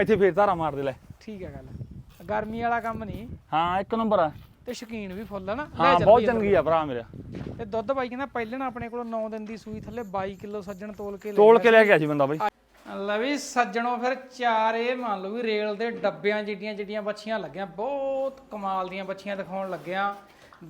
ਇੱਥੇ ਫੇਰ ਧਾਰਾ ਮਾਰ ਦੇ ਲੈ। ਠੀਕ ਹੈ ਗੱਲ। ਗਰਮੀ ਵਾਲਾ ਕੰਮ ਨਹੀਂ। ਹਾਂ ਇੱਕ ਨੰਬਰ ਆ। ਤੇ ਸ਼ਕੀਨ ਵੀ ਫੁੱਲ ਨਾ। ਹਾਂ ਬਹੁਤ। ਚੰਗੀ ਆ ਭਰਾ ਮੇਰਾ। ਤੇ ਦੁੱਧ ਬਾਈ ਕਹਿੰਦਾ ਪਹਿਲਾਂ ਆਪਣੇ ਕੋਲ 9 ਦਿਨ ਦੀ ਸੂਈ ਥੱਲੇ 22 ਕਿਲੋ ਸੱਜਣ ਤੋਲ ਕੇ ਤੋਲ ਕੇ ਲੈ ਗਿਆ। ਸੀ ਬੰਦਾ ਬਾਈ। ਲੈ ਵੀ ਸੱਜਣੋ ਫਿਰ ਚਾਰ ਇਹ ਮੰਨ ਲਓ ਵੀ ਰੇਲ ਦੇ ਡੱਬਿਆਂ ਜਿੱਡੀਆਂ ਜਿੱਡੀਆਂ ਬੱਚੀਆਂ ਲੱਗੀਆਂ। ਬਹੁਤ ਕਮਾਲ ਦੀਆਂ ਬੱਚੀਆਂ ਦਿਖਾਉਣ ਲੱਗਿਆ।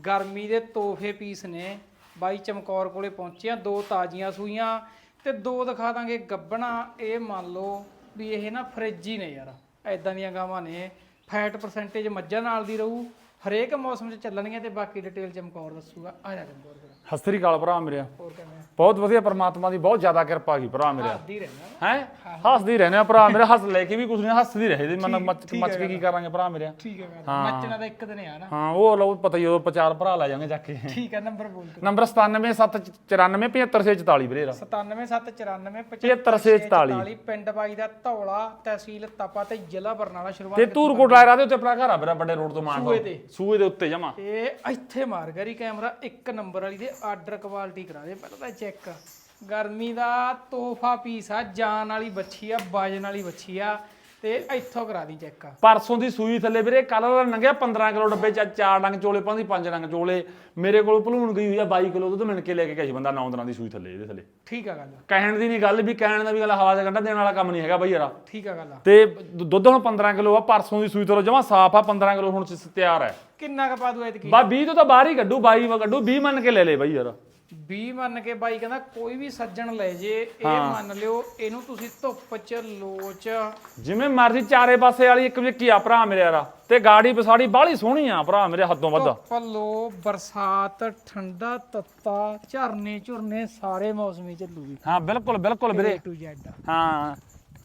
ਗਰਮੀ ਦੇ ਤੋਹਫੇ ਪੀਸ ਨੇ। ਬਾਈ ਚਮਕੌਰ ਕੋਲੇ ਪਹੁੰਚਿਆ ਦੋ ਤਾਜ਼ੀਆਂ ਸੂਈਆਂ। ਤੇ ਦੋ ਦਿਖਾ ਦਾਂਗੇ ਗੱਬਣਾ। ਇਹ ਮੰਨ ਲਓ ਵੀ ਇਹ ਨਾ ਫਰਿੱਜ ਹੀ ਨੇ ਯਾਰ ਐਦਾਂ ਦੀਆਂ ਗਾਵਾਂ ਨੇ। ਫੈਟ ਪਰਸੈਂਟੇਜ ਮੱਝਾਂ ਨਾਲ ਦੀ ਰਹੂ ਹਰੇਕ ਮੌਸਮ 'ਚ ਚੱਲਣਗੀਆਂ ਤੇ ਬਾਕੀ ਡਿਟੇਲ ਚਮਕੌਰ ਦੱਸੂਗਾ। ਆ ਜਾ ਚਮਕੌਰ ਫਿਰ। ਹਸਤਰੀ ਕਾਲ ਭਰਾ ਮੇਰਿਆ ਹੋਰ ਕਿਵੇਂ ਬਹੁਤ ਵਧੀਆ ਪਰਮਾਤਮਾ ਦੀ ਬਹੁਤ ਜ਼ਿਆਦਾ ਕਿਰਪਾ ਕੀ ਭਰਾ ਮੇਰਿਆ ਹੱਸਦੀ ਰਹਿਣਾ ਹੈ? ਹੱਸਦੀ ਰਹਿੰਦੇ ਆ ਭਰਾ ਮੇਰੇ। ਹੱਸ ਲੈ ਕੇ ਵੀ ਕੁਝ ਨਹੀਂ ਹੱਸਦੀ ਰਹੇ ਦੀ। ਮਨ ਮੱਚ ਮੱਚ ਕੇ ਕੀ ਕਰਾਂਗੇ ਭਰਾ ਮੇਰਿਆ ਠੀਕ ਹੈ। ਨੱਚਣਾ ਤਾਂ ਇੱਕ ਦਿਨ ਆ ਨਾ। ਹਾਂ ਉਹ ਲਓ ਪਤਾ ਹੀ ਉਹ ਪਚਾਰ ਭਰਾ ਲੈ ਜਾਵਾਂਗੇ ਚੱਕ ਕੇ। ਠੀਕ ਹੈ ਨੰਬਰ ਬੋਲ ਤੂੰ ਨੰਬਰ 9779475644 ਵੀਰੇ 9774975644 ਪਿੰਡ ਬਾਈ ਦਾ ਧੌਲਾ ਤਹਿਸੀਲ ਤਪਾ ਤੇ ਜ਼ਿਲ੍ਹਾ ਬਰਨਾਲਾ। ਸ਼ੁਰੂਆਤ ਤੇ ਧੂਰਕੋਟ ਲਾਇਰਾ ਦੇ ਉੱਤੇ ਆਪਣਾ ਘਰ ਆ ਵੀਰਾ ਵੱਡੇ ਰੋਡ ਤੋਂ ਮਾਨ ਸੂਏ ਤੇ। ਸੂਏ ਦੇ ਉੱਤੇ ਜਮਾ। ਇਹ ਇੱਥੇ ਮਾਰ ਗਰੀ ਕੈਮਰਾ, ਇੱਕ ਨੰਬਰ ਵਾਲੀ ਦੇ ਆਰਡਰ ਕੁਆਲਿਟੀ ਕਰਾ ਦੇ, ਪਹਿਲਾਂ ਤਾਂ ਚੈੱਕ ਗਰਮੀ ਦਾ ਤੋਹਫਾ ਪੀਸ ਆ, ਜਾਨ ਵਾਲੀ ਬੱਚੀ ਆ ਵਜਨ ਵਾਲੀ ਬੱਚੀ ਆ। ਤੇ ਇੱਥੋਂ ਕਰਾ ਦੀ ਚੈੱਕ ਪਰਸੋਂ ਦੀ ਸੂਈ ਥੱਲੇ ਵੀਰੇ ਕੱਲ ਦਾ ਨੰਗਿਆ 15 ਕਿਲੋ ਡੱਬੇ ਚ ਚਾਰ ਡੰਗ ਚੋਲੇ ਪਾਉਂਦੀ ਪੰਜ ਡੰਗ ਚੋਲੇ। ਮੇਰੇ ਕੋਲ ਭਲੂਣ ਗਈ ਹੋਈ ਆ 22 ਕਿਲੋ ਦੁੱਧ ਮਿਣ ਕੇ ਲੈ ਕੇ ਗਿਆ ਸੀ ਬੰਦਾ 9 ਦਿਨਾਂ ਦੀ ਸੂਈ ਥੱਲੇ ਇਹਦੇ ਥੱਲੇ। ਠੀਕ ਆ ਗੱਲ। ਕਹਿਣ ਦੀ ਨਹੀਂ ਗੱਲ ਵੀ ਕਹਿਣ ਦਾ ਵੀ ਗੱਲ ਹਵਾ ਦਾ ਕੰਡਾ ਦੇਣ ਵਾਲਾ ਕੰਮ ਨਹੀਂ ਹੈਗਾ ਬਈ ਯਾਰਾ। ਠੀਕ ਆ ਗੱਲ ਤੇ ਦੁੱਧ ਹੁਣ 15 ਕਿਲੋ ਆ ਪਰਸੋਂ ਦੀ ਸੂਈ ਤੋਂ ਜਮਾ ਸਾਫ਼ ਆ 15 ਕਿਲੋ ਹੁਣ ਤਿਆਰ ਹੈ। ਕਿੰਨਾ ਕ ਪਾ ਦੂ ਐਤਕੀ? ਬਾ 20 ਤੋਂ ਤਾਂ ਬਾਹਰ ਹੀ ਕੱਢੂ 22 ਵਾ ਕੱਢੂ 20 ਮੰਨ ਕੇ ਲੈ ਲੈ ਬਈ ਯਾਰ। 20 ਮੰਨ ਕੇ ਬਾਈ ਕਹਿੰਦਾ ਕੋਈ ਵੀ ਸੱਜਣ ਲੈ ਜੇ ਇਹ ਮੰਨ ਲਿਓ ਇਹਨੂੰ ਤੁਸੀਂ ਧੁੱਪ ਚ ਲੋ ਚ ਜਿਵੇਂ ਮਰਜ਼ੀ ਚਾਰੇ ਪਾਸੇ ਵਾਲੀ ਇੱਕ ਵਿੱਕੀ ਆ ਭਰਾ ਮੇਰੇ ਯਾਰਾ ਤੇ ਗਾੜੀ ਪਸਾੜੀ ਬਾਹਲੀ ਸੋਹਣੀ ਆ ਭਰਾ ਮੇਰੇ ਹੱਦੋਂ ਵੱਧ। ਧੁੱਪ ਲੋ ਬਰਸਾਤ ਠੰਡਾ ਤੱਤਾ ਝਰਨੇ ਝੁਰਨੇ ਸਾਰੇ ਮੌਸਮੀ ਚੱਲੂਗੀ ਹਾਂ ਬਿਲਕੁਲ ਬਿਲਕੁਲ ਵੀਰੇ। ਹਾਂ।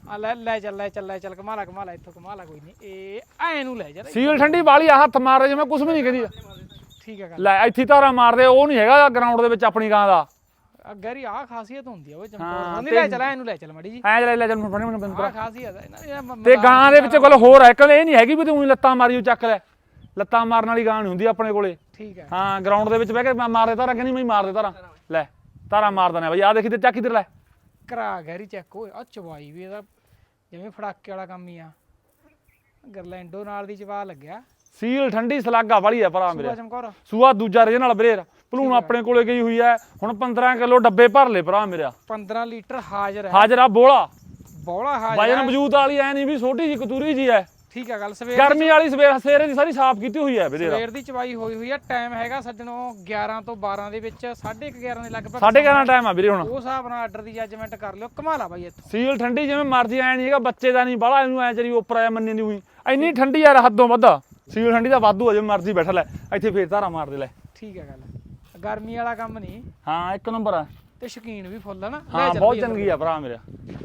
ਆ ਲੈ ਲੈ ਚੱਲ ਲੈ ਚੱਲ ਲੈ ਚੱਲ ਕਮਾਲਾ ਕਮਾਲਾ ਇੱਥੋਂ ਕਮਾਲਾ ਕੋਈ ਨਹੀਂ। ਇਹ ਐ ਨੂੰ ਲੈ ਜਾ। ਸੀਲ ਠੰਡੀ ਬਾਹਲੀ ਆ ਹੱਥ ਮਾਰ ਜਿਵੇਂ ਕੁਝ ਵੀ ਨਹੀਂ ਕਹਦੀ। ਠੀਕ ਹੈ ਗੱਲ। ਲੈ ਇੱਥੇ ਤਾਰਾ ਮਾਰਦੇ ਉਹ ਨਹੀਂ ਹੈਗਾ ਗਰਾਊਂਡ ਦੇ ਵਿੱਚ ਆਪਣੀ ਗਾਂ ਦਾ। ਗੈਰੀ ਆ ਖਾਸੀਅਤ ਹੁੰਦੀ ਆ ਉਹ ਹਾਂ, ਚਮਕੌਰ ਨਹੀਂ ਲੈ ਚੱਲ ਐ ਨੂੰ ਲੈ ਚੱਲ ਮੜੀ ਜੀ। ਐ ਲੈ ਲੈ ਚੱਲ ਮੈਨੂੰ ਬੰਦ ਆ ਖਾਸੀਅਤ ਆ ਇਹਨਾਂ ਮ- ਤੇ ਗਾਂ ਦੇ ਵਿੱਚ ਗੱਲ ਹੋਰ ਹੈ ਕਦੇ ਇਹ ਨਹੀਂ ਹੈਗੀ ਵੀ ਤੂੰ ਲੱਤਾਂ ਮਾਰੀ ਉਹ ਚੱਕ ਲੈ। ਲੱਤਾਂ ਮਾਰਨ ਵਾਲੀ ਗਾਂ ਨਹੀਂ ਹੁੰਦੀ ਆਪਣੇ ਕੋਲੇ। ਠੀਕ ਹੈ ਹਾਂ ਗਰਾਊਂਡ ਦੇ ਵਿੱਚ ਬਹਿ ਕੇ ਮੈਂ ਮਾਰ ਦੇ ਤਾਰਾ ਕਹਿੰਦੀ ਮੈਂ ਮਾਰ ਦੇ ਤਾਰਾ ਲੈ ਤਾਰਾ ਮਾਰ ਦਨੇ ਬਈ ਆ ਦੇਖੀ ਤੇ ਚੱਕ ਇਧਰ ਲੈ। ਕਰਾ ਗੈਰੀ ਚੈੱਕ ਓਏ ਆ ਚਵਾਈ ਵੀ ਇਹਦਾ ਜਿਵੇਂ ਫੜਾਕੇ ਵਾਲਾ ਕੰਮ ਹੀ ਆ। ਗਰਲੈਂਡੋ ਨਾਲ ਦੀ ਚਵਾ ਲੱਗਿਆ। ਸੀਲ ਠੰਡੀ ਸਲਾਗਾ ਵਾਲੀ ਆ ਭਰਾ ਮੇਰੇ। ਸੂਆ ਚਮਕੌਰ। ਸੂਆ ਦੂਜਾ ਰਜੇ ਨਾਲ ਬਰੇਰ। ਭਲੂਣ ਆਪਣੇ ਕੋਲੇ ਗਈ ਹੋਈ ਐ ਹੁਣ 15 ਕਿਲੋ ਡੱਬੇ ਭਰ ਲੈ ਭਰਾ ਮੇਰਾ। 15 ਲੀਟਰ ਹਾਜ਼ਰ ਹੈ। ਹਾਜ਼ਰਾ ਬੋਲਾ। ਬੋਲਾ ਹਾਜ਼ਰ ਵਜਨ ਹੈ। ਮੌਜੂਦ ਵਾਲੀ ਐ ਨਹੀਂ ਵੀ ਛੋਟੀ ਜੀ ਕਤੂਰੀ ਜੀ ਐ ਠੀਕ ਹੈ ਗੱਲ ਸਵੇਰ ਗਰਮੀ ਵਾਲੀ ਸਵੇਰ ਸਵੇਰੇ ਦੀ ਸਾਰੀ ਸਾਫ਼ ਕੀਤੀ ਹੋਈ ਐ ਵੀਰੇ ਸਵੇਰ ਦੀ ਚਵਾਈ ਹੋਈ ਹੋਈ ਆ। ਟਾਈਮ ਹੈਗਾ ਸੱਜਣੋ 11 ਤੋਂ 12 ਦੇ ਵਿੱਚ। 11:30 ਦੇ ਲਗਭਗ ਸਾਢੇ 11 ਟਾਈਮ ਆ ਵੀਰੇ ਹੁਣ। ਉਹ ਹਿਸਾਬ ਨਾਲ ਆਰਡਰ ਦੀ ਜੱਜਮੈਂਟ ਕਰ ਲਿਓ। ਕਮਾਲਾ ਬਾਈ ਇੱਥੋਂ। ਸੀਲ ਠੰਡੀ ਜਿਵੇਂ ਮਰਜ਼ੀ ਐ ਨਹੀਂ ਹੈਗਾ ਬੱਚੇ ਦਾ ਨਹੀਂ ਬਾਲਾ ਇਹਨੂੰ ਐ ਚਰੀ ਉੱਪਰ ਆਇਆ ਮੰਨੀ ਨਹੀਂ ਹੋਈ। ਇੰਨੀ ਠੰਡੀ ਯਾਰ ਹੱਦੋਂ ਵੱਧ। ਸੀਲ ਠੰਡੀ ਦਾ ਵਾਧੂ ਆ ਜਿਵੇਂ ਮਰਜ਼ੀ ਬੈਠ ਲੈ। ਇੱਥੇ ਫੇਰ ਧਾਰਾ ਮਾਰ ਦੇ ਲੈ। ਠੀਕ ਹੈ ਗੱਲ। ਗਰਮੀ ਵਾਲਾ ਕੰਮ ਨਹੀਂ। ਹਾਂ ਇੱਕ ਨੰਬਰ ਆ। ਤੇ ਸ਼ਕੀਨ ਵੀ ਫੁੱਲ ਆ ਨਾ। ਲੈ ਹਾਂ ਚੱਲ ਬਹੁਤ ਚੰਗੀ ਆ ਭਰਾ ਮੇਰਾ।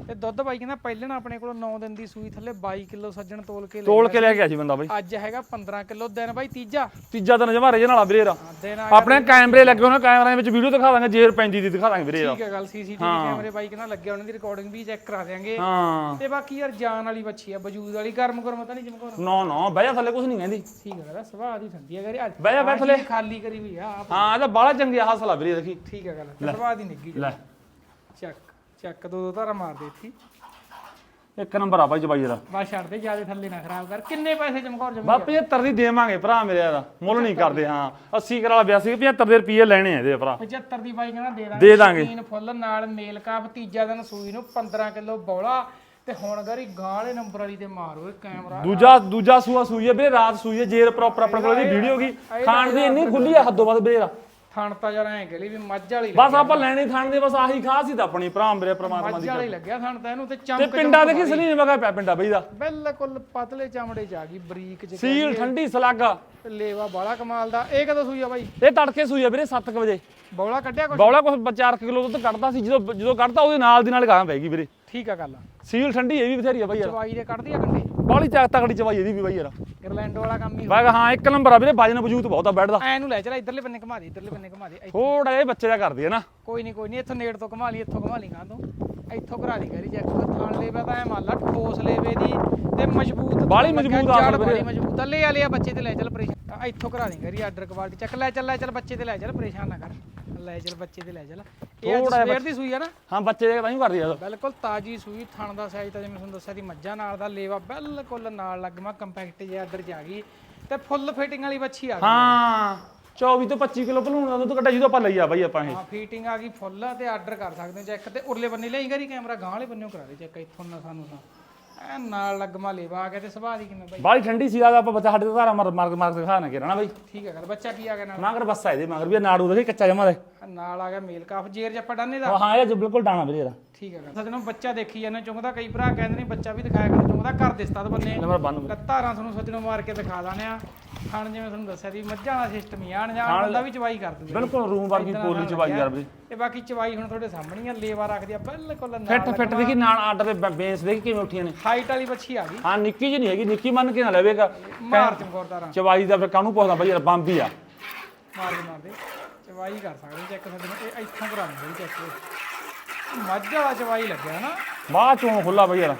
ਤੇ ਦੁੱਧ ਬਾਈ ਕਹਿੰਦਾ ਪਹਿਲਾਂ ਆਪਣੇ ਕੋਲ 9 ਦਿਨ ਦੀ ਸੂਈ ਥੱਲੇ 22 ਕਿਲੋ ਸੱਜਣ ਤੋਲ ਕੇ ਲੈ ਤੋਲ ਕੇ ਲੈ ਗਿਆ ਸੀ ਬੰਦਾ ਬਈ। ਅੱਜ ਹੈਗਾ 15 ਕਿਲੋ ਦਿਨ ਬਾਈ ਤੀਜਾ। ਤੀਜਾ ਦਿਨ ਜਮਾ ਰਜੇ ਨਾਲ ਵੀਰੇ ਦਾ ਹਾਂ, ਦਿਨ ਆ ਆਪਣੇ ਕੈਮਰੇ ਲੱਗੇ ਉਹਨਾਂ ਕੈਮਰਿਆਂ ਵਿੱਚ ਵੀਡੀਓ ਦਿਖਾ ਦਾਂਗੇ ਜੇਰ ਪੈਂਦੀ ਦੀ ਦਿਖਾ ਦਾਂਗੇ ਵੀਰੇ ਦਾ ਠੀਕ ਹੈ ਗੱਲ ਸੀਸੀਟੀਵੀ ਕੈਮਰੇ ਬਾਈ ਕਹਿੰਦਾ ਲੱਗੇ ਉਹਨਾਂ ਦੀ ਰਿਕਾਰਡਿੰਗ ਵੀ ਚੈੱਕ ਕਰਾ ਦਿਆਂਗੇ। ਹਾਂ। ਤੇ ਬਾਕੀ ਯਾਰ ਜਾਨ ਵਾਲੀ ਬੱਚੀ ਆ ਵਜੂਦ ਵਾਲੀ ਗਰਮ ਗਰਮ ਤਾਂ ਨਹੀਂ ਜਿਵੇਂ ਨਾ ਨਾ ਬਹਿ ਜਾ ਥੱਲੇ ਕੁਝ ਨਹੀਂ ਕਹਿੰਦੀ। ਠੀਕ ਹੈ ਸੁਭਾਅ ਦੀ ਠੰਡੀ ਹੈ ਗਰੀ ਅੱਜ ਬਹਿ ਜਾ, ਬਹਿ ਆਹ ਥੱਲੇ। ਖਾਲੀ ਕਰੀ ਵੀ ਆ ਆਪ। ਹਾਂ ਇਹਦਾ ਬਾਲਾ ਚੰਗੀ ਆ ਹਸਲਾ ਵੀਰੇ ਦੇਖੀ। ਠੀਕ ਹੈ ਗੱਲ ਸੁਭਾਅ ਦੀ ਨਿੱਗੀ ਲੈ। ਚੱਕ ਚੱਕ ਦੋ ਦੋ ਧਾਰਾ ਮਾਰ ਦੇ ਇੱਥੇ। ਇੱਕ ਨੰਬਰ ਆ ਬਾਈ ਜਬਾਈ ਦਾ ਬਸ ਛੱਡ ਦੇ ਜ਼ਿਆਦਾ ਥੱਲੇ ਨਾ ਖਰਾਬ ਕਰ। ਕਿੰਨੇ ਪੈਸੇ ਚਮਕੌਰ ਜਮੀ ਬਾ 75 ਦੀ ਦੇਵਾਂਗੇ ਭਰਾ ਮੇਰੇ ਦਾ ਮੁੱਲ ਨਹੀਂ ਕਰਦੇ ਹਾਂ। 80 ਕਰਾ 82 75 ਦੇ ਰੁਪਏ ਲੈਣੇ ਆ ਇਹਦੇ ਭਰਾ। 75 ਦੀ ਬਾਈ ਕਹਿੰਦਾ ਦੇ ਦਾਂਗੇ। ਦੇ ਦਾਂਗੇ। ਫੁੱਲ ਨਾਲ ਮੇਲ ਕਾਪ ਤੀਜਾ ਦਿਨ ਸੂਈ ਨੂੰ 15 ਕਿਲੋ ਬੌਲਾ। ਤੇ ਹੁਣ ਗਰੀ ਗਾਲੇ ਨੰਬਰ ਵਾਲੀ ਤੇ ਮਾਰੋ ਇਹ ਕੈਮਰਾ। ਦੂਜਾ ਦੂਜਾ ਸੂਆ ਸੂਈ ਹੈ ਵੀਰੇ ਰਾਤ ਸੂਈ ਹੈ ਜੇਰ ਪ੍ਰੋਪਰ ਆਪਣੇ ਕੋਲ ਦੀ ਵੀਡੀਓ ਕੀ ਖਾਣ ਦੀ ਇੰਨੀ ਖੁੱਲੀ ਆ ਹੱਦੋਂ ਵੱਧ ਵੀਰੇ ਥਣ ਤਾਂ ਜਰਾ ਐ ਗਲੀ ਵੀ ਮੱਝ ਵਾਲੀ ਬਸ ਆਪਾਂ ਲੈਣੀ ਖਾਣ ਦੀ ਬਸ ਆਹੀ ਖਾਸ ਹੀ ਤਾਂ ਆਪਣੀ ਭਰਾ ਮੇਰੇ ਪ੍ਰਮਾਤਮਾ ਮੱਝ ਦੀ ਵਾਲੀ ਲੱਗਿਆ ਥਣ ਤਾਂ ਇਹਨੂੰ ਤੇ ਤੇ ਚਮਕ ਪਿੰਡਾਂ ਦੇ ਕੀ ਸਲੀਨ ਵਗਾ ਪਿਆ ਪਿੰਡਾ ਬਈ ਦਾ? ਬਿਲਕੁਲ ਪਤਲੇ ਚਮੜੇ ਚ ਆ ਗਈ ਬਰੀਕ ਚ ਸੀਲ ਠੰਡੀ ਸਲਾਗਾ। ਤੇ ਲੇਵਾ ਬਾਲਾ ਕਮਾਲ ਦਾ। ਇਹ ਕਦੋਂ ਸੂਈ ਆ ਬਾਈ? ਇਹ ਤੜਕੇ ਸੂਈ ਆ ਵੀਰੇ 7 ਵਜੇ। ਬੌਲਾ ਕੱਢਿਆ ਕੁਛ? ਬੌਲਾ ਕੁਛ 4 ਕਿਲੋ ਦੁੱਧ ਕੱਢਦਾ ਸੀ ਜਦੋਂ ਜਦੋਂ ਕੱਢਦਾ ਉਹਦੇ ਨਾਲ ਦੀ ਨਾਲ ਗਾਂ ਪੈ ਗਈ ਵੀਰੇ। ਠੀਕ ਆ ਗੱਲ ਸੀਲ ਠੰਡੀ ਇਹ ਵੀ ਬਥੇਰੀ ਆ ਬਈ ਯਾਰ। ਚਵਾਈ ਦੇ ਕੱਢਦੀ ਆ ਕੰਡੇ ਬਾਲੀ ਚੱਕ ਤਕੜੀ ਚਵਾਈ ਇਹਦੀ ਵੀ ਬਈ ਯਾਰ। ਗਰਲੈਂਡੋ ਵਾਲਾ ਕੰਮ ਹੀ ਮੈਂ ਕਿਹਾ ਹਾਂ ਇੱਕ ਨੰਬਰ ਆ ਵੀਰੇ ਵਜਨ ਵਜੂਦ ਬਹੁਤ ਆ ਬੈੱਡ ਦਾ ਐ ਨੂੰ ਲੈ ਚਲਾ ਇਧਰਲੇ ਬੰਨੇ ਘੁਮਾ ਦੇ ਇਧਰਲੇ ਬੰਨੇ ਘੁਮਾ ਦੇ। ਥੋੜਾ ਜਿਹਾ ਬੱਚੇ ਦਾ ਕਰਦੀ ਹੈ ਨਾ। ਕੋਈ ਨਹੀਂ ਕੋਈ ਨਹੀਂ ਇੱਥੋਂ ਨੇੜ ਤੋਂ ਘੁਮਾ ਲਈ ਇੱਥੋਂ ਘੁਮਾ ਲਈ ਕਾਂ ਤੋਂ। ਇੱਥੋਂ ਘਰਾ ਦੀ ਕਰੀ ਚੈੱਕ ਥਾਣ ਲੇਵਾ ਤਾਂ ਐ ਮੰਨ ਲਾ ਠੋਸ ਲੇਵੇ ਦੀ ਤੇ ਮਜ਼ਬੂਤ ਬਾਹਲੀ ਮਜ਼ਬੂਤ ਆ। ਬਾਹਲੀ ਮਜ਼ਬੂਤ ਲੈ ਆ ਲਿਆ ਬੱਚੇ ਤੇ ਲੈ ਚੱਲ ਪਰੇਸ਼ਾਨ। ਇੱਥੋਂ ਘਰਾ ਦੀ ਕਰੀ ਆਰਡਰ ਕੁਆਲਿਟੀ ਚੱਕ ਲੈ ਚੱਲ ਲੈ ਚੱਲ ਬੱਚੇ ਤੇ ਲੈ ਚੱਲ ਪਰੇਸ਼ਾਨ ਨਾ ਕਰ। ਲੈ ਚੱਲ ਬੱਚੇ ਤੇ ਲੈ ਚੱਲ। ਥੋੜ੍ਹਾ ਜਿਹਾ ਸਵੇਰ ਦੀ ਸੂਈ ਆ ਨਾ? ਹਾਂ ਬੱਚੇ ਦੇ ਤਾਂ ਹੀ ਕਰਦੀ ਆ ਬਿਲਕੁਲ ਤਾਜੀ ਸੂਈ ਥਣ ਦਾ ਸਾਈਜ਼ ਤਾਂ ਜਿਵੇਂ ਤੁਹਾਨੂੰ ਦੱਸਿਆ ਦੀ ਮੱਝਾਂ ਨਾਲ ਦਾ ਲੇਵਾ ਬਿਲਕੁਲ ਨਾਲ ਲੱਗਮਾ ਕੰਪੈਕਟ ਜਿਹਾ ਅੰਦਰ ਜਾ ਗਈ। ਤੇ ਫੁੱਲ ਫਿਟਿੰਗ ਵਾਲੀ ਬੱਚੀ ਆ ਗਈ। ਹਾਂ 24 ਤੋਂ 25 ਕਿਲੋ ਭਲੂਣ ਦਾ ਦੁੱਧ ਕੱਢਿਆ ਜਦੋਂ ਆਪਾਂ ਲਈ ਆ ਬਾਈ ਆਪਾਂ ਇਹ। ਹਾਂ ਫੀਟਿੰਗ ਆ ਗਈ ਫੁੱਲ ਤੇ ਆਰਡਰ ਕਰ ਸਕਦੇ ਹੋ ਚੈੱਕ ਤੇ। ਉਰਲੇ ਬੰਨੇ ਲਈ ਕਰੀ ਕੈਮਰਾ ਗਾਂ ਵਾਲੇ ਕਰਾ ਦੇ ਚੈੱਕ ਇੱਥੋਂ ਨਾ ਸਾਨੂੰ ਤਾਂ। ਐ ਨਾਲ ਲੱਗਮਾ ਲੇਵਾ ਆ ਗਿਆ ਤੇ ਸੁਭਾਅ ਦੀ ਕਿਵੇਂ ਬਾਈ। ਬਾਹਲੀ ਠੰਡੀ ਸੀ ਆਪਾਂ ਬੱਚਾ ਸਾਡੇ ਤੋਂ ਧਾਰਾ ਮਾਰ ਮਾਰ ਮਾਰ ਦਿਖਾ ਨਾ ਕਿਰਣਾ ਬਾਈ। ਠੀਕ ਹੈ ਗੱਲ ਬੱਚਾ ਕੀ ਆ ਗਿਆ ਨਾਲ? ਮਗਰ ਬੱਸ ਆ ਇਹਦੇ ਮਗਰ ਵੀ ਨਾੜੂ ਦੇਖੀ ਕੱਚਾ ਜਮਾ ਦੇ। ਨਾਲ ਆ ਗਿਆ ਮੇਲ ਕਾਫ ਜੇਰ ਜੱਪਾ ਡਾਨੇ ਦਾ? ਹਾਂ ਇਹ ਜੋ ਬਿਲਕੁਲ ਡਾਣਾ ਵੀਰੇ ਇਹਦਾ। ਠੀਕ ਹੈ ਗੱਲ ਸੱਜਣੋ ਬੱਚਾ ਦੇਖੀ ਜਾਂਦੇ ਚੁੰਗਦਾ ਕਈ ਭਰਾ ਕਹਿੰਦੇ ਨੇ ਬੱਚਾ ਵੀ ਦਿਖਾਇਆ ਕਰੋ ਚੁੰਗਦਾ ਘਰ ਦੇ ਸਤਦ ਬੰਨੇ ਲੈ ਮੇਰਾ ਬੰਨ ਧਾਰਾਂ ਤੁਹਾਨੂੰ ਸੱਜਣੋ ਮਾਰ ਕੇ ਦਿਖਾ ਦਾਨੇ ਆ। ਖਾਣ ਜਿਵੇਂ ਤੁਹਾਨੂੰ ਦੱਸਿਆ ਸੀ ਮੱਝਾਂ ਦਾ ਸਿਸਟਮ ਹੀ ਆਣ ਜਾਣ ਬੰਦਾ ਵੀ ਚਵਾਈ ਕਰ ਦਿੰਦੇ ਬਿਲਕੁਲ ਰੂਮ ਵਰਗੀ ਪੋਲੀ ਚ ਬਾਈ ਯਾਰ ਵੀਰੇ ਤੇ ਬਾਕੀ ਚਵਾਈ ਹੁਣ ਤੁਹਾਡੇ ਸਾਹਮਣੇ ਆ ਲੇਵਾ ਰੱਖਦੀ ਆ ਬਿਲਕੁਲ ਫਿੱਟ ਫਿੱਟ ਦੇਖੀ ਨਾਲ ਆਰਡਰ ਦੇ ਬੇਸ ਦੇਖੀ ਕਿਵੇਂ ਉੱਠੀਆਂ ਨੇ। ਹਾਈਟ ਵਾਲੀ ਬੱਚੀ ਆ ਗਈ। ਹਾਂ ਨਿੱਕੀ ਜਿਹੀ ਨਹੀਂ ਹੈਗੀ ਨਿੱਕੀ ਮੰਨ ਕੇ ਨਾ ਲਵੇਗਾ ਮਾਰ ਚਮਕੌਰ ਧਾਰਾਂ ਚਵਾਈ ਦਾ ਫਿਰ ਕਾਹਨੂੰ ਪੁੱਛਦਾ ਬਾਈ ਯਾਰ ਬੰਬੀ ਆ। ਮਾਰ ਦੇ ਮਾਰ ਦੇ। ਚਵਾਈ ਕਰ ਸਕਦੇ ਚੈੱਕ ਸੱਜਣੋ ਇਹ ਇੱਥੋਂ ਕਰਾ ਦਿੰਦੇ ਚੈੱਕ ਮੱਝ ਵਾਲਾ ਚਵਾਈ ਲੱਗਿਆ ਨਾ। ਬਾਅਦ ਚੋਂ ਖੁੱਲਾ ਬਾਈ ਯਾਰ।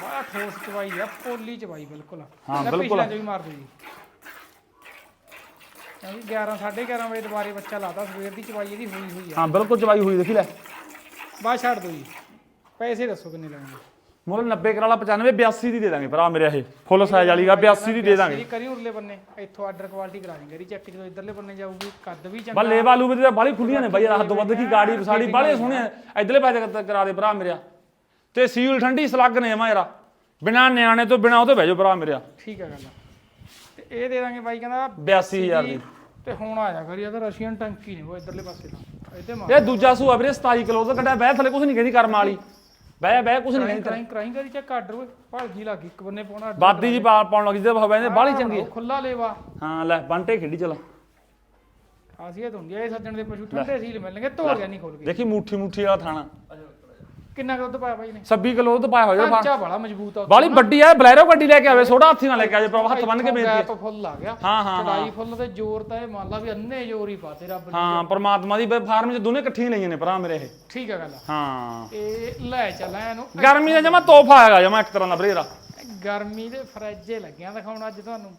ਬੜਾ ਠੋਸ ਚਵਾਈ ਆ ਪੋਲੀ ਚਵਾਈ ਬਿਲਕੁਲ। ਹਾਂ, ਬਿਲਕੁਲ। ਪਿਛਲਾ ਚ ਵੀ ਮਾਰ ਦਿਓ ਜੀ। ਕਿਉਂਕਿ 11 11:30 ਵਜੇ ਦੁਬਾਰੇ ਬੱਚਾ ਲਾਤਾ ਸਵੇਰ ਦੀ ਚਵਾਈ ਇਹਦੀ ਹੋਈ ਹੋਈ ਆ। ਹਾਂ ਬਿਲਕੁਲ ਚਵਾਈ ਹੋਈ ਦੇਖੀ ਲੈ। ਬਾਅਦ ਛੱਡ ਦਿਓ ਜੀ। ਪੈਸੇ ਦੱਸੋ ਕਿੰਨੇ ਲੈਣਗੇ? ਮੁੱਲ 90 ਕਰਾਲਾ 95 82 ਦੀ ਦੇ ਦਾਂਗੇ ਭਰਾ ਮੇਰੇ ਇਹ। ਫੁੱਲ ਸਾਈਜ਼ ਵਾਲੀ ਗਾ 82 ਦੀ ਦੇ ਦਾਂਗੇ। ਮੇਰੀ ਕਰੀ ਉਰਲੇ ਬੰਨੇ ਇੱਥੋਂ ਆਰਡਰ ਕੁਆਲਿਟੀ ਕਰਾ ਦੇਂਗੇ ਰੀ ਚੈੱਕ ਜਦੋਂ ਇਧਰਲੇ ਬੰਨੇ ਜਾਊਗੀ ਕੱਦ ਵੀ ਚੰਗਾ। ਬੱਲੇ ਵਾਲੂ ਵੀ ਬਾਲੀ ਖੁੱਲੀਆਂ ਨੇ ਬਾਈ ਯਾਰ ਹੱਦੋਂ ਵੱਧ ਕੀ ਗਾੜੀ ਵਿਸਾੜੀ ਬਾਲੇ ਸੋਹਣੇ ਇਧਰਲੇ ਪਾਸੇ ਕਰਾ ਦੇ ਭਰਾ ਮੇਰਿਆ? ਤੇ ਸੀਲ ਠੰਡੀ ਸਲੱਗ ਨੇ ਮਾ ਯਾਰਾ। ਬਿਨਾ ਨਿਆਣੇ ਤੋਂ ਬਿਨਾ ਉਹ ਤੋਂ ਬਹਿ ਜਾਓ ਭਰਾ ਮੇਰਿਆ। ਠੀਕ ਹੈ ਗੱਲ ਤੇ ਇਹ ਦੇ ਦਾਂਗੇ ਬਾਈ ਕਹਿੰਦਾ 82000 ਦੀ। ਤੇ ਹੁਣ ਆਇਆ ਕਰੀ ਇਹ ਤਾਂ ਰਸ਼ੀਅਨ ਟੰਕੀ ਨੇ ਉਹ ਇਧਰਲੇ ਪਾਸੇ ਦਾ ਇਹਦੇ ਮਾਰ। ਇਹ ਦੂਜਾ ਸੂਆ ਵੀਰੇ 27 ਕਿਲੋ ਦਾ ਕੱਢਿਆ ਬਹਿ ਥਲੇ ਕੁਝ ਨਹੀਂ ਕਹਿੰਦੀ ਕਰਮ ਵਾਲੀ। ਬਹਿ ਬਹਿ ਕੁਝ ਨਹੀਂ ਕਹਿੰਦੀ। ਕਰਾਈ ਕਰਾਈ ਕਰੀ ਚੈੱਕ ਆਰਡਰ ਓਏ ਭਾਲਜੀ ਲੱਗ ਇੱਕ ਬੰਨੇ ਪਾਉਣਾ ਬਾਦੀ ਜੀ ਪਾਉਣ ਲੱਗੀ ਤੇ ਬਹਿੰਦੇ ਬਾਲੀ ਚੰਗੀ। ਖੁੱਲਾ ਲੇਵਾ। ਹਾਂ ਲੈ ਬੰਟੇ ਖੇਡੀ ਚਲ। ਖਾਸੀਅਤ ਹੁੰਦੀ ਹੈ ਇਹ ਸੱਜਣ ਦੇ ਪਸ਼ੂ ਠੰਡੇ ਸੀਲ ਮਿਲਣਗੇ ਧੋਰਿਆ ਨਹੀਂ ਖੋਲ ਕੇ। ਦੇਖੀ ਮੁੱਠੀ ਮੁੱਠੀ ਵਾਲਾ ਥਾਣਾ। ਕਿੰਨਾ ਕੁ ਦੁੱਧ ਪਾਇਆ ਬਾਈ ਨੇ? 26 ਕਿਲੋ ਦੁੱਧ ਪਾਇਆ ਹੋਇਆ ਢਾਂਚਾ ਬੜਾ ਮਜ਼ਬੂਤ ਆ ਬਾਲੀ ਵੱਡੀ ਆ ਬਲੈਰੋ ਗੱਡੀ ਲੈ ਕੇ ਆਵੇ ਸੋੜਾ ਹੱਥੀ ਨਾਲ ਲੈ ਕੇ ਆਵੇ ਭਰਾ ਹੱਥ ਬੰਨ ਕੇ ਬੇਨਤੀ। ਗੈਪ ਫੁੱਲ ਆ ਗਿਆ। ਹਾਂ ਹਾਂ ਚੜਾਈ ਫੁੱਲ ਤੇ ਜ਼ੋਰ ਤਾਂ ਇਹ ਮੰਨ ਲਾ ਵੀ ਅੰਨੇ ਜ਼ੋਰ ਹੀ ਪਾਤੇ ਰੱਬ ਨੇ। ਹਾਂ ਪਰਮਾਤਮਾ ਦੀ ਫਾਰਮ ਚ ਦੋਨੇ ਇਕੱਠੀਆਂ ਲਈਆਂ ਨੇ ਭਰਾ ਮੇਰੇ ਇਹ। ਠੀਕ ਹੈ ਗੱਲ ਆ। ਹਾਂ। ਇਹ ਲੈ ਚੱਲਾਂ ਇਹਨੂੰ ਗਰਮੀ ਦਾ ਜਮਾ ਤੋਹਫਾ ਹੈਗਾ ਜਮਾ ਇੱਕ ਤਰ੍ਹਾਂ ਦਾ ਬਰੇਰਾ ਗਰਮੀ ਦੇ ਫਰਿੱਜੇ ਲੱਗਿਆ ਦਿਖਾਉਣ ਅੱਜ ਤੁਹਾਨੂੰ।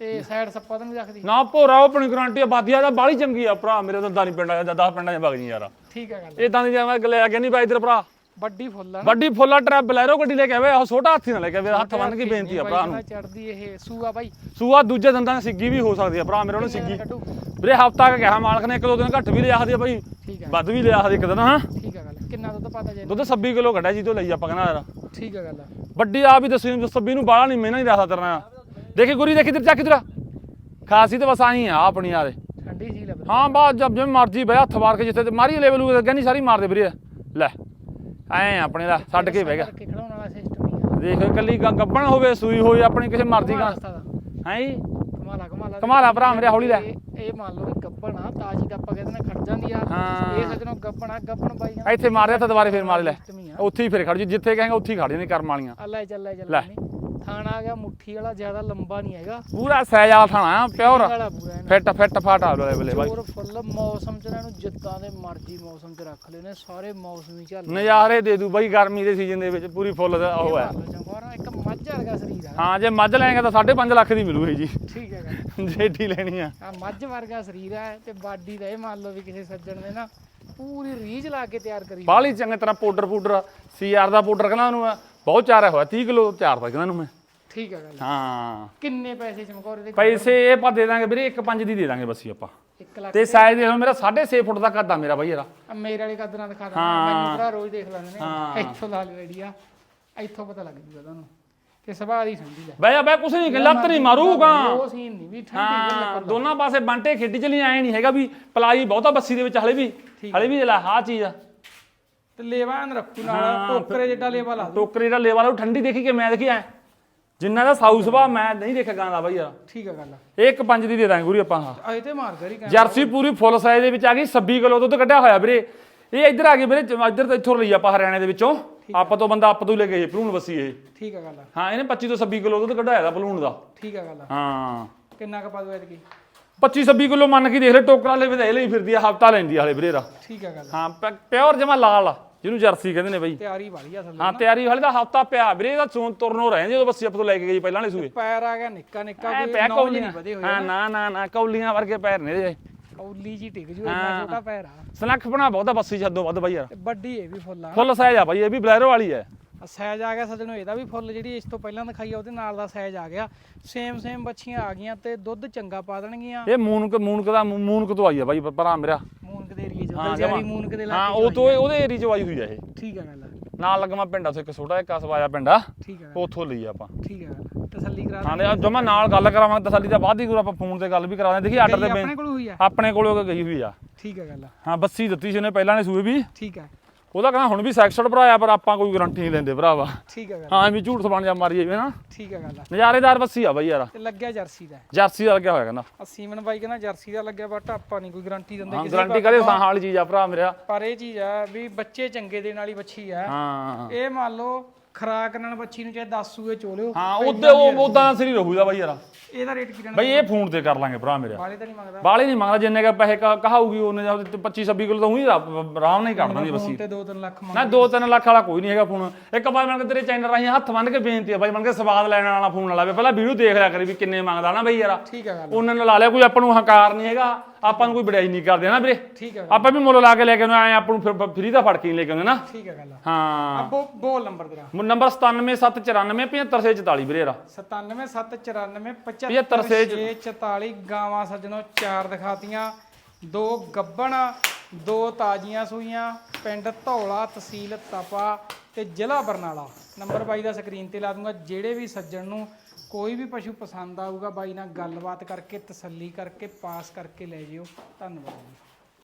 ਤੇ ਸਾਈਡ ਸੱਪਾ ਤਾਂ ਨਹੀਂ ਰੱਖਦੀ? ਨਾ ਭੋਰਾ ਉਹ ਆਪਣੀ ਗਰੰਟੀ ਆਬਾਦੀ ਆ ਦਾ ਬਾਲੀ ਚੰਗੀ ਆ ਭਰਾ ਮੇਰੇ ਤਾਂ ਦਾਨੀ ਪਿੰਡਾਂ ਦਾ 10 ਪਿੰਡਾਂ ਚ ਵਗ ਜੀ ਯਾਰ। ਠੀਕ ਹੈ ਗੱਲ ਇਦਾਂ ਦੀ ਜਿਵੇਂ ਲੈ ਆ ਗਿਆ ਨਹੀਂ ਬਾਈ ਇਧਰ ਭਰਾ। ਵੱਡੀ ਫੁੱਲ ਆ ਨਾ। ਵੱਡੀ ਫੁੱਲਾ ਟਰੈਪ ਬਲੈਰੋ ਗੱਡੀ ਲੈ ਕੇ ਆਵੇ ਉਹ ਛੋਟਾ ਹਾਥੀ ਨਾਲ ਲੈ ਕੇ ਆਵੇ ਹੱਥ ਬੰਨ ਕੇ ਬੇਨਤੀ ਆ ਭਰਾ ਨੂੰ। ਚੜਦੀ ਇਹ ਸੂਆ ਬਾਈ। ਸੂਆ ਦੂਜੇ ਦੰਦਾਂ ਦੀ ਸਿੱਗੀ ਵੀ ਹੋ ਸਕਦੀ ਆ ਭਰਾ ਮੇਰੇ ਉਹਨੇ ਸਿੱਗੀ। ਕੱਢੂ? ਵੀਰੇ ਹਫਤਾ ਕ ਕਿਹਾ ਮਾਲਕ ਨੇ ਇੱਕ ਦੋ ਦਿਨ ਘੱਟ ਵੀ ਲਿਆ ਹਦੀ ਆ ਬਾਈ। ਠੀਕ ਵੱਧ ਵੀ ਲਿਆ ਹਦੀ ਇੱਕ ਦਿਨ ਹਾਂ। ਠੀਕ ਹੈ ਗੱਲ ਕਿੰਨਾ ਦੁੱਧ ਪਾਤਾ ਜੇ? ਦੁੱਧ 26 ਕਿਲੋ ਕੱਢਿਆ ਜੀ ਤੋਂ ਲਈ ਆਪਾਂ ਕਹਿੰਦਾ ਯਾਰ। ਠੀਕ ਹੈ ਗੱਲ ਵੱਡੀ ਆ ਵੀ ਦੱਸੀ ਸੱਬੀ ਨੂੰ ਬਾਹਲਾ ਨਹੀਂ ਮੈਨਾਂ ਤਰਨਾ ਦੇਖੀ ਗੁਰੀ ਦੇਖੀ ਤੇ ਚੱਕ ਇਧਰ। ਖਾਸੀ ਤੇ ਬਸ ਆਈ ਆ ਆਪਣੀ ਯਾਰ ਠੰਡੀ ਸੀ ਲੱਗ ਹਾਂ ਬਾ ਜਬ ਜਿਵੇਂ ਮਰਜ਼ੀ ਬਈ ਹੱਥ ਮਾਰ ਕੇ ਜਿੱਥੇ ਤੇ ਮਾਰੀ ਲੈਵਲ ਉਹ ਕਹਿੰਦੀ ਸਾਰੀ ਮਾਰ ਦੇ ਵੀਰੇ। ਲੈ। ਐ ਆਪਣੇ ਦਾ ਛੱਡ ਕੇ ਬਹਿ ਗਿਆ। ਕੇ ਖੜਾਉਣ ਵਾਲਾ ਸਿਸਟਮ ਹੀ ਆ। ਦੇਖ ਕੱਲੀ ਗ- ਗੱਬਣ ਹੋਵੇ ਸੂਈ ਹੋਈ ਆਪਣੀ ਕਿਸੇ ਮਰਜ਼ੀ ਦਾ। ਹੈ ਜੀ? ਕਮਾਲਾ ਕਮਾਲਾ ਕਮਾਲਾ ਭਰਾ ਮੇਰੇ ਹੌਲੀ ਲੈ। ਇਹ ਮੰਨ ਲਓ ਵੀ ਗੱਬਣ ਆ ਤਾਜੀ ਦਾ ਆਪਾਂ ਕਹਿੰਦੇ ਨੇ ਖੜ ਜਾਂਦੀ ਆ। ਇਹ ਸੱਜਣੋ ਗੱਬਣ ਆ ਗੱਬਣ ਬਾਈ ਇੱਥੇ ਮਾਰਿਆ ਤਾਂ ਦੁਬਾਰੇ ਫੇਰ ਮਾਰ ਲੈ। ਉੱਥੇ ਹੀ ਫੇਰ ਖੜ ਜੀ ਜਿੱਥੇ ਕਹੇਗਾ ਉੱਥੇ ਹੀ ਖੜ ਜਾਂਦੇ ਕਰਮ ਵਾਲੀਆਂ। ਆ ਲੈ ਚੱਲ ਲੈ ਚੱਲ ਲੈ। ਨਹੀਂ ਥਾਣਾ ਆ ਗਿਆ ਮੁੱਠੀ ਵਾਲਾ ਜ਼ਿਆਦਾ ਲੰਬਾ ਨਹੀਂ ਹੈਗਾ। ਪੂਰਾ ਥਾਣਾ ਪਿਓਰ ਵਾਲਾ ਪੂਰਾ ਹੈ ਫਿੱਟ ਫਿੱਟ ਫਾਟਾ ਵਾਲੇ ਬਲੇ ਬਾਈ। ਜੋਰ ਫੁੱਲ ਮੌਸਮ ਚ ਇਹਨਾਂ ਨੂੰ ਜਿੱਦਾਂ ਦੇ ਮਰਜ਼ੀ ਮੌਸਮ ਚ ਰੱਖ ਲੈਨੇ ਸਾਰੇ ਮੌਸਮ ਹੀ ਚੱਲ ਨਜ਼ਾਰੇ ਦੇ ਦੂ ਬਾਈ ਗਰਮੀ ਦੇ ਸੀਜ਼ਨ ਦੇ ਵਿੱਚ ਪੂਰੀ ਫੁੱਲ ਦਾ ਉਹ ਹੈ। ਚੰਗੋਰਾ ਇੱਕ ਮੱਝ ਵਰਗਾ ਸਰੀਰ ਆ। ਹਾਂ ਜੇ ਮੱਝ ਲੈਣਗੇ ਤਾਂ 5.5 ਲੱਖ ਦੀ ਮਿਲੂ ਇਹ ਜੀ। ਠੀਕ ਹੈਗਾ ਜੇ ਢੀ ਲੈਣੀ ਆ। ਆ ਮੱਝ ਵਰਗਾ ਸਰੀਰ ਹੈ ਤੇ ਬਾਡੀ ਦਾ ਇਹ ਮੰਨ ਲਓ ਵੀ ਕਿਸੇ ਸੱਜਣ ਨੇ ਨਾ ਪੂਰੀ ਰੀਝ ਲਾ ਕੇ ਤਿਆਰ ਕਰੀ। ਬਾਹਲੀ ਚੰਗੇ ਤਰ੍ਹਾਂ ਪਾਊਡਰ ਪੂਡਰ ਸੀਆਰ ਦਾ ਪਾਊਡਰ ਕਹਿੰਦਾ ਉਹਨੂੰ ਬਹੁਤ ਚਾਰਿਆ ਹੋਇਆ 30 ਕਿਲੋ ਚਾਰਦਾ ਕਹਿੰਦਾ ਉਹਨੂੰ ਮੈਂ। ਠੀਕ ਹੈ ਗੱਲ। ਹਾਂ। ਕਿੰਨੇ ਪੈਸੇ ਚਮਕੌਰੇ ਦੇ ਪੈਸੇ ਇਹ ਆਪਾਂ ਦੇ ਦਾਂਗੇ ਵੀਰੇ 1.5 ਦੀ ਦੇ ਦਾਂਗੇ ਬਸੀ ਆਪਾਂ। 1 ਲੱਖ ਤੇ ਸਾਈਜ਼ ਦੇਖ ਲਓ ਮੇਰਾ 6.5 ਫੁੱਟ ਦਾ ਕੱਦ ਆ ਮੇਰਾ ਬਾਈ ਆ ਮੇਰੇ ਵਾਲੇ ਕਦਰ ਨਾਲ ਦਿਖਾ ਦਾਂ। ਮੈਨੂੰ ਭਰਾ ਰੋਜ਼ ਦੇਖ ਲੈਂਦੇ। ਨੇ। ਇੱਥੋਂ ਲਾ ਲਿਓ ਆਈਡੀਆ ਇੱਥੋਂ ਪਤਾ ਲੱਗ ਜੂਗਾ ਤੁਹਾਨੂੰ। ਤੇ ਸੁਭਾਅ ਦੀ ਸਮਝੀ ਲੈ ਬਈ ਬਈ ਕੁਛ ਨਹੀਂ ਲੱਤ ਨਹੀਂ ਮਾਰੂਗਾ। ਉਹ ਸੀਨ ਨਹੀਂ ਵੀ ਠੰਡੀ ਹਾਂ ਦੋਨਾਂ ਪਾਸੇ ਬੰਟੇ ਖੇਡੀ ਚਲੀ ਐ ਨਹੀਂ ਹੈਗਾ ਵੀ ਪਲਾਈ ਬਹੁਤਾ ਬੱਸੀ ਦੇ ਵਿੱਚ ਹਲੇ ਵੀ। ਹਲੇ ਵੀ ਲੈ ਹਾਂ ਚੀਜ਼ ਆ। ਤੇ ਲੇਵਾਨ ਰੱਖੂ ਨਾਲ ਟੋਕਰੇ ਜਿੱਡਾ ਲੇਵਾ ਲਾ ਦੋ ਟੋਕਰੀ ਦਾ ਲੇਵਲ ਉਹ ਠੰਡੀ ਦੇਖੀ ਕਿ ਮੈਂ ਦੇਖੀ ਐ। ਜਿੰਨਾ ਦਾ ਸਾਊ ਸੁਭਾ ਮੈਂ ਨਹੀਂ ਦੇਖਿਆ ਗਾਂਦਾ ਬਾਈ ਯਾਰ। ਠੀਕ ਹੈ ਗੱਲ ਇਹ ਇੱਕ ਪੰਜ ਦੀ ਦੇ ਦਾਂਗੇ ਗੁਰੀ ਆਪਾਂ ਹਾਂ। ਆਏ ਤੇ ਮਾਰ ਕਰੀ ਕਹਿ ਜਰਸੀ ਪੂਰੀ ਫੁੱਲ ਸਾਈਜ਼ ਦੇ ਵਿੱਚ ਆ ਗਈ 26 ਕਿਲੋ ਦੁੱਧ ਕੱਢਿਆ ਹੋਇਆ ਵੀਰੇ। ਇਹ ਇੱਧਰ ਆ ਗਈ ਵੀਰੇ ਜ- ਇੱਧਰ ਤੋਂ ਇੱਥੋਂ ਲਈ ਆਪਾਂ ਹਰਿਆਣੇ ਦੇ ਵਿੱਚੋਂ। ਆਪਾਂ ਤੋਂ ਬੰਦਾ ਆਪ ਤੋਂ ਹੀ ਲੈ ਕੇ ਗਏ ਭਲੂਣ ਵਸੀ ਇਹ। ਠੀਕ ਹੈ ਗੱਲ ਹਾਂ ਇਹਨੇ 25 ਤੋਂ 26 ਕਿਲੋ ਦੁੱਧ ਕੱਢਾਇਆ ਦਾ ਭਲੂਣ ਦਾ। ਠੀਕ ਹੈ ਗੱਲ ਹਾਂ। ਕਿੰਨਾ ਕ ਪਾ ਦੋ ਐਤਕੀ? 25 26 ਕਿਲੋ ਮੰਨ ਕੇ ਦੇਖ ਲੈ ਟੋਕਰਾ ਲੈ ਵਧਾਏ ਲਈ ਫਿਰਦੀ ਆ ਹਫਤਾ ਲੈਂਦੀ ਆ ਹਲੇ ਵੀਰੇ ਦਾ ਠੀਕ ਹੈ ਗੱਲ ਹਾਂ ਪਿਓਰ ਜਮਾ ਲਾਲ ਆ। ਜਿਹਨੂੰ ਜਰਸੀ ਕਹਿੰਦੇ ਨੇ ਬਈ। ਤਿਆਰੀ ਵਾਲੀ ਆ ਅਸਲ ਹਾਂ ਤਿਆਰੀ ਹਲੇ ਦਾ ਹਫਤਾ ਪਿਆ ਵੀਰੇ ਇਹਦਾ ਚੋਣ ਤੁਰਨੋਂ ਰਹੇ ਜਦੋਂ ਬੱਸੀ ਆਪਾਂ ਤੋਂ ਲੈ ਕੇ ਗਈ ਪਹਿਲਾਂ ਵਾਲੇ ਸੂਏ। ਪੈਰ ਆ ਗਿਆ ਨਿੱਕਾ ਨਿੱਕਾ ਐ ਨਹੀਂ ਕੌਲੀਆਂ। ਵਧੇ ਹੋਏ ਹਾਂ ਨਾ। ਨਾ ਨਾ ਕੌਲੀਆਂ ਵਰਗੇ ਪੈਰ ਨੇ ਇਹਦੇ ਔਲੀ ਜੀ ਟਿਕ ਜੂ ਇੰਨਾ ਛੋਟਾ ਪੈਰ ਆ। ਸਨੱਖ ਬਣਾ ਬਹੁਤਾ ਬੱਸੀ ਛੱਡੋ ਵੱਧ ਬਾਈ ਯਾਰ। ਤੇ ਵੱਡੀ ਇਹ ਵੀ ਫੁੱਲ ਆ। ਫੁੱਲ ਸਾਈਜ਼ ਆ ਬਾਈ ਇਹ ਵੀ ਬਲੈਰੋ ਵਾਲੀ ਹੈ। ਸਾਈਜ਼ ਆ ਗਿਆ ਸੱਜਣੋ ਇਹਦਾ ਵੀ ਫੁੱਲ ਜਿਹੜੀ ਇਸ ਤੋਂ ਪਹਿਲਾਂ ਦਿਖਾਈ ਆ ਉਹਦੇ ਨਾਲ ਦਾ ਸਾਈਜ਼ ਆ ਗਿਆ। ਸੇਮ ਸੇਮ ਬੱਚੀਆਂ ਆ ਗਈਆਂ ਤੇ ਦੁੱਧ ਚੰਗਾ ਪਾ ਦੇਣਗੀਆਂ। ਇਹ ਮੂਨਕ ਮੂਨਕ ਦਾ ਮੂਨਕ ਤੋਂ ਆਈ ਆ ਬਾਈ ਭਰਾ ਮੇਰਾ। ਮੂਨਕ ਦੇ ਏਰੀਏ ਚ ਹਾਂ, ਜਮਾਂ। ਮੂਨਕ ਦੇ ਹਾਂ ਇਲਾਕੇ ਉਹ ਤੋਂ ਉਹਦੇ ਏਰੀ ਚੋਂ ਆਈ ਹੋਈ ਆ ਇਹ। ਠੀਕ ਹੈ ਗੱਲ ਆ, ਨਾਲ ਲੱਗਮਾ ਪਿੰਡ ਆ ਉੱਥੇ ਇੱਕ ਛੋਟਾ ਜਿਹਾ ਕਸਬਾ ਆ। ਪਿੰਡ ਆ ਹੈ ਉੱਥੋਂ ਲਈ ਆ ਆਪਾਂ। ਠੀਕ ਹੈ ਗੱਲ। ਤਸੱਲੀ ਕਰਾ ਹਾਂ ਜਮਾ ਨਾਲ ਗੱਲ ਕਰਾਵਾਂਗੇ ਤਸੱਲੀ ਦਾ ਬਾਅਦ ਹੀ ਕੋਈ ਆਪਾਂ ਫੋਨ ਤੇ ਗੱਲ ਵੀ ਕਰਾ ਦਾਂਗੇ ਦੇਖੀ ਆਰਡਰ ਦੇ ਆਪਣੇ ਕੋਲ ਹੋਈ ਆ? ਆਪਣੇ ਕੋਲੋਂ ਗਈ ਹੋਈ ਆ। ਠੀਕ ਹੈ ਗੱਲ ਆ, ਹਾਂ ਬੱਸੀ ਦਿੱਤੀ ਸੀ ਉਹਨੇ ਪਹਿਲਾਂ ਨੇ ਸੂਏ ਵੀ। ਠੀਕ ਹੈ ਉਹਦਾ ਕਹਿੰਦਾ ਹੁਣ ਵੀ ਸੈਕਸਡ ਭਰਾਇਆ ਪਰ ਆਪਾਂ ਕੋਈ ਗਾਰੰਟੀ ਨਹੀਂ ਲੈਂਦੇ ਭਰਾਵਾ। ਠੀਕ ਹੈ ਗੱਲ। ਹਾਂ ਵੀ ਝੂਠ ਸਬਣ ਜਾ ਮਾਰੀ ਜਾਵੇ ਨਾ ਠੀਕ ਹੈ ਗੱਲ। ਨਜ਼ਾਰੇਦਾਰ ਬੱਸੀ ਆ ਬਾਈ ਯਾਰ। ਤੇ ਲੱਗਿਆ ਜਰਸੀ ਦਾ। ਜਰਸੀ ਦਾ ਲੱਗਿਆ ਹੋਇਆ ਕਹਿੰਦਾ। ਆ ਸੀਮਨ ਬਾਈ ਕਹਿੰਦਾ ਜਰਸੀ ਦਾ ਲੱਗਿਆ ਬਟ ਆਪਾਂ ਨਹੀਂ ਕੋਈ ਗਾਰੰਟੀ ਦਿੰਦੇ ਕਿਸੇ ਗਾਰੰਟੀ ਕਰੇ। ਸਾਹ ਵਾਲੀ ਚੀਜ਼ ਆ ਭਰਾ ਮੇਰਾ। ਪਰ ਇਹ ਚੀਜ਼ ਆ ਵੀ ਬੱਚੇ ਚੰਗੇ ਦੇਣ ਵਾਲੀ ਬੱਚੀ ਆ। ਹਾਂ। ਇਹ ਮੰਨ ਲਓ ਖਰਾਕ ਨਾਲ ਬੱਚੀ ਨੂੰ ਚਾਹੇ 10 ਸੂਏ ਚੋਲਿਓ ਹਾਂ ਉਹਦੇ ਉਹ ਉਦਾਂ ਸਰੀ ਰਹੂਗਾ ਬਾਈ ਯਾਰ। ਇਹਦਾ ਰੇਟ ਕੀ ਰਹਿਣਾ? ਬਾਈ ਇਹ ਫੋਨ ਤੇ ਕਰ ਲਾਂਗੇ ਭਰਾ ਮੇਰਾ। ਵਾਲੇ ਤਾਂ ਨਹੀਂ ਮੰਗਦਾ। ਬਾਲੇ ਨਹੀਂ ਮੰਗਦਾ ਜਿੰਨੇ ਕਾ ਪੈਸੇ ਕਹ- ਕਹਾਊਗੀ ਉਹਨੇ ਜਾਂ 25 26 ਕਿਲੋ ਤਾਂ ਉਹੀ ਆਰਾਮ ਨਾਲ ਹੀ ਕੱਢ ਦਿੰਦੀ ਬੱਸੀ ਤੇ 2-3 ਲੱਖ ਮੰਗ ਨਾ 2-3 ਲੱਖ ਵਾਲਾ ਕੋਈ ਨਹੀਂ ਹੈਗਾ ਫੋਨ। ਇੱਕ ਵਾਰ ਮੈਂ ਤੇਰੇ ਚੈਨਲ ਰਾਹੀਂ ਹੱਥ ਬੰਨ ਕੇ ਬੇਨਤੀ ਆ ਬਾਈ ਬਣ ਕੇ ਸਵਾਦ ਲੈਣ ਵਾਲਾ ਫੋਨ ਵਾਲਾ ਵੀ। ਪਹਿਲਾਂ ਵੀਡੀਓ ਦੇਖ ਲਿਆ ਕਰੀ ਵੀ ਕਿੰਨੇ ਮੰਗਦਾ ਨਾ ਬਈ ਯਾਰ। ਠੀਕ ਹੈ ਗੱਲ ਉਹਨਾਂ ਨੇ ਲਾ ਲਿਆ ਕੋਈ ਆਪਾਂ ਨੂੰ ਹੰਕਾਰ ਨਹੀਂ ਹੈਗਾ। ਆਪਾਂ ਨੂੰ ਕੋਈ ਬੜਾਈ ਨਹੀਂ ਕਰਦੇ ਨਾ ਵੀਰੇ? ਠੀਕ ਹੈ ਆਪਾਂ ਵੀ ਮੁੱਲ ਲਾ ਕੇ ਲੈ ਕੇ ਆਉਂਦੇ ਆਏ ਆਪਾਂ ਨੂੰ ਫਿਰ ਫਰੀ ਦਾ ਫੜ ਕੇ ਨਹੀਂ ਲੈ ਕੇ ਆਉਂਦੇ ਨਾ। ਠੀਕ ਹੈ ਗੱਲ ਆ। ਹਾਂ। ਬੋਲ ਨੰਬਰ ਤੇਰਾ। ਮੁ- ਨੰਬਰ 9774975644 ਵੀਰੇ ਯਾਰ 9779575644 ਗਾਵਾਂ ਸੱਜਣੋ, ਚਾਰ ਦਿਖਾਤੀਆਂ। ਦੋ ਗੱਬਣ, ਦੋ ਤਾਜ਼ੀਆਂ ਸੂਈਆਂ, ਪਿੰਡ ਧੌਲਾ, ਤਹਿਸੀਲ ਤਪਾ ਤੇ ਜ਼ਿਲ੍ਹਾ ਬਰਨਾਲਾ। ਨੰਬਰ ਬਾਈ ਦਾ ਸਕਰੀਨ ਤੇ ਲਾ ਦੂੰਗਾ, ਜਿਹੜੇ ਵੀ ਸੱਜਣ ਨੂੰ ਕੋਈ ਵੀ ਪਸ਼ੂ ਪਸੰਦ ਆਊਗਾ, ਬਾਈ ਨਾਲ ਗੱਲਬਾਤ ਕਰਕੇ, ਤਸੱਲੀ ਕਰਕੇ, ਪਾਸ ਕਰਕੇ ਲੈ ਜਿਓ। ਧੰਨਵਾਦ